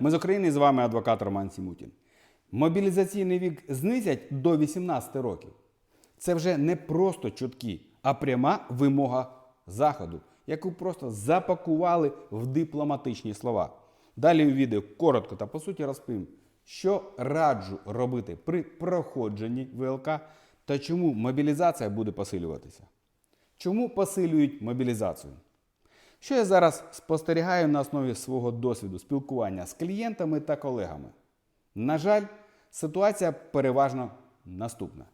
Ми з України з вами адвокат Роман Сімутін. Мобілізаційний вік знизять до 18 років. Це вже не просто чутки, а пряма вимога Заходу, яку просто запакували в дипломатичні слова. Далі у відео коротко та по суті розповім, що раджу робити при проходженні ВЛК та чому мобілізація буде посилюватися. Чому посилюють мобілізацію? Що я зараз спостерігаю на основі свого досвіду спілкування з клієнтами та колегами? На жаль, ситуація переважно наступна.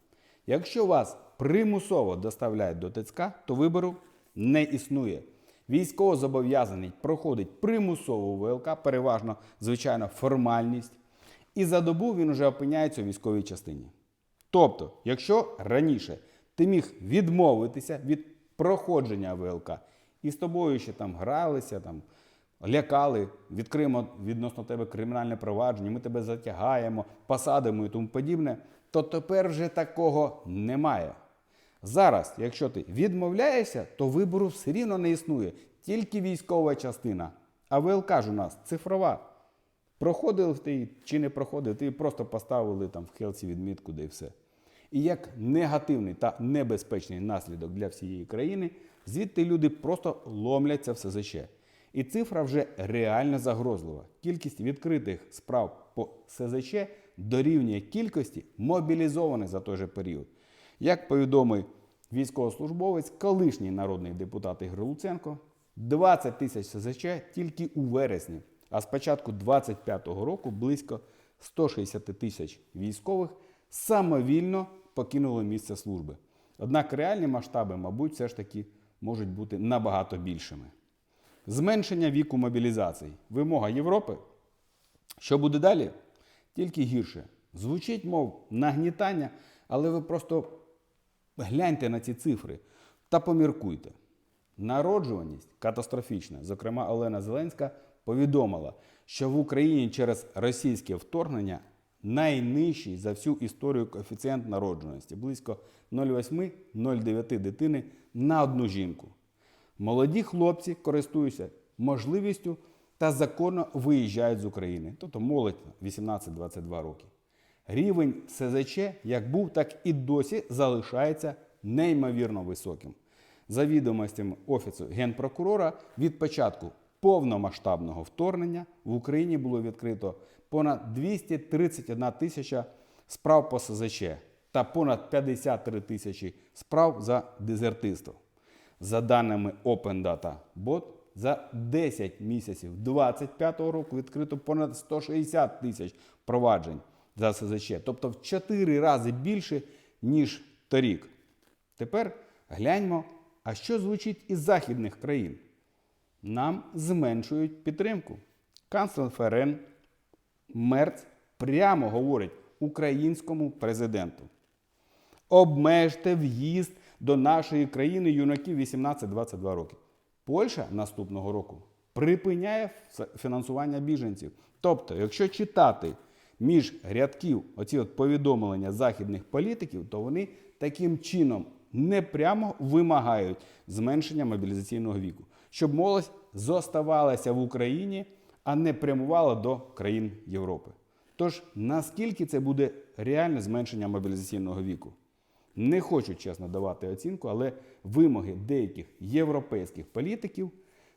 Якщо вас примусово доставляють до ТЦК, то вибору не існує. Військово зобов'язаний проходить примусову ВЛК, переважно, звичайно, формальність, і за добу він вже опиняється у військовій частині. Тобто, якщо раніше ти міг відмовитися від проходження ВЛК, і з тобою ще там гралися, там, лякали, відкриємо відносно тебе кримінальне провадження, ми тебе затягаємо, посадимо і тому подібне, то тепер вже такого немає. Зараз, якщо ти відмовляєшся, то вибору все рівно не існує, тільки військова частина. А ВЛК ж у нас цифрова. Проходив ти чи не проходив, ти просто поставили там в Хелсі відмітку, де і все. І як негативний та небезпечний наслідок для всієї країни, звідти люди просто ломляться в СЗЧ. І цифра вже реально загрозлива. Кількість відкритих справ по СЗЧ дорівнює кількості мобілізованих за той же період. Як повідомив військовослужбовець, колишній народний депутат Ігор Луценко, 20 тисяч СЗЧ тільки у вересні, а з початку 25-го року близько 160 тисяч військових самовільно покинули місце служби. Однак реальні масштаби, мабуть, все ж таки можуть бути набагато більшими. Зменшення віку мобілізації. Вимога Європи. Що буде далі? Тільки гірше. Звучить, мов нагнітання, але ви просто гляньте на ці цифри та поміркуйте. Народжуваність катастрофічна. Зокрема, Олена Зеленська повідомила, що в Україні через російське вторгнення найнижчий за всю історію коефіцієнт народжуваності близько 0,8-0,9 дитини на одну жінку. Молоді хлопці користуються можливістю та законно виїжджають з України, тобто молодь 18-22 роки. Рівень СЗЧ як був, так і досі залишається неймовірно високим. За відомостями Офісу генпрокурора, від початку повномасштабного вторгнення в Україні було відкрито понад 231 тисяча справ по СЗЧ та понад 53 тисячі справ за дезертирство. За даними Open Data Bot, за 10 місяців 2025 року відкрито понад 160 тисяч проваджень за СЗЧ, тобто в 4 рази більше, ніж торік. Тепер гляньмо, а що звучить із західних країн. Нам зменшують підтримку. Канцлер ФРН Мерц прямо говорить українському президенту. Обмежте в'їзд до нашої країни юнаків 18-22 роки. Польща наступного року припиняє фінансування біженців. Тобто, якщо читати між рядків оці от повідомлення західних політиків, то вони таким чином непрямо вимагають зменшення мобілізаційного віку, щоб молодь зоставалася в Україні, а не прямувала до країн Європи. Тож наскільки це буде реальне зменшення мобілізаційного віку? Не хочу чесно давати оцінку, але вимоги деяких європейських політиків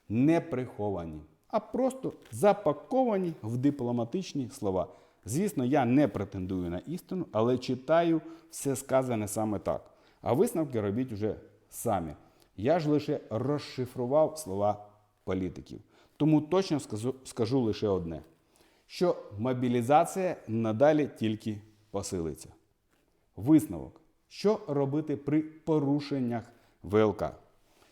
не приховані, а просто запаковані в дипломатичні слова. Звісно, я не претендую на істину, але читаю все сказане саме так. А висновки робіть уже самі. Я ж лише розшифрував слова політиків. Тому точно скажу, скажу лише одне: що мобілізація надалі тільки посилиться. Висновок. Що робити при порушеннях ВЛК?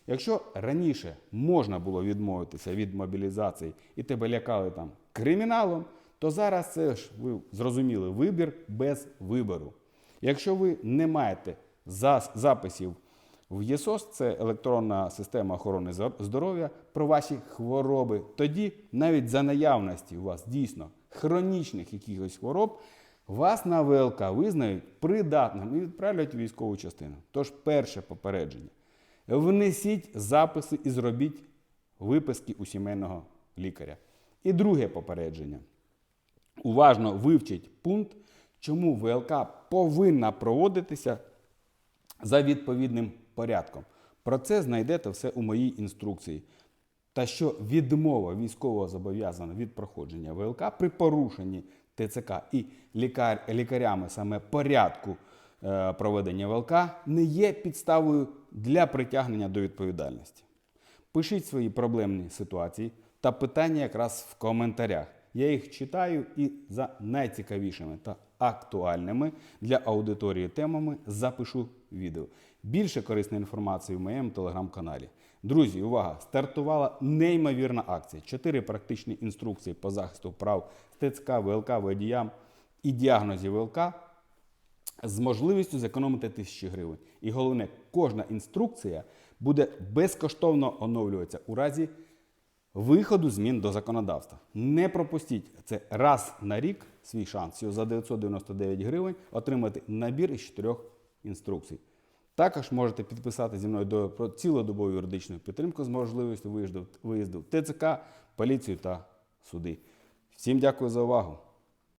Якщо раніше можна було відмовитися від мобілізації і тебе лякали там криміналом, то зараз це ж ви зрозуміли вибір без вибору. Якщо ви не маєте записів в ЄСОС, це електронна система охорони здоров'я про ваші хвороби, тоді навіть за наявності у вас дійсно хронічних якихось хвороб, вас на ВЛК визнають придатним і відправлять у військову частину. Тож перше попередження. Внесіть записи і зробіть виписки у сімейного лікаря. І друге попередження. Уважно вивчіть пункт, чому ВЛК повинна проводитися за відповідним порядком. Про це знайдете все у моїй інструкції. Та що відмова військового зобов'язаного від проходження ВЛК при порушенні ТЦК і лікар, лікарями саме порядку е, проведення ВЛК не є підставою для притягнення до відповідальності. Пишіть свої проблемні ситуації та питання якраз в коментарях. Я їх читаю і за найцікавішими та актуальними для аудиторії темами запишу відео. Більше корисної інформації в моєму телеграм-каналі. Друзі, увага! Стартувала неймовірна акція. Чотири практичні інструкції по захисту прав ТЦК, ВЛК, водіям і діагнозів ВЛК з можливістю зекономити тисячі гривень. І головне, кожна інструкція буде безкоштовно оновлюватися у разі виходу змін до законодавства. Не пропустіть це раз на рік свій шанс за 999 гривень отримати набір із чотирьох інструкцій. Також можете підписати зі мною до про цілодобову юридичну підтримку з можливістю виїзду, в ТЦК, поліцію та суди. Всім дякую за увагу!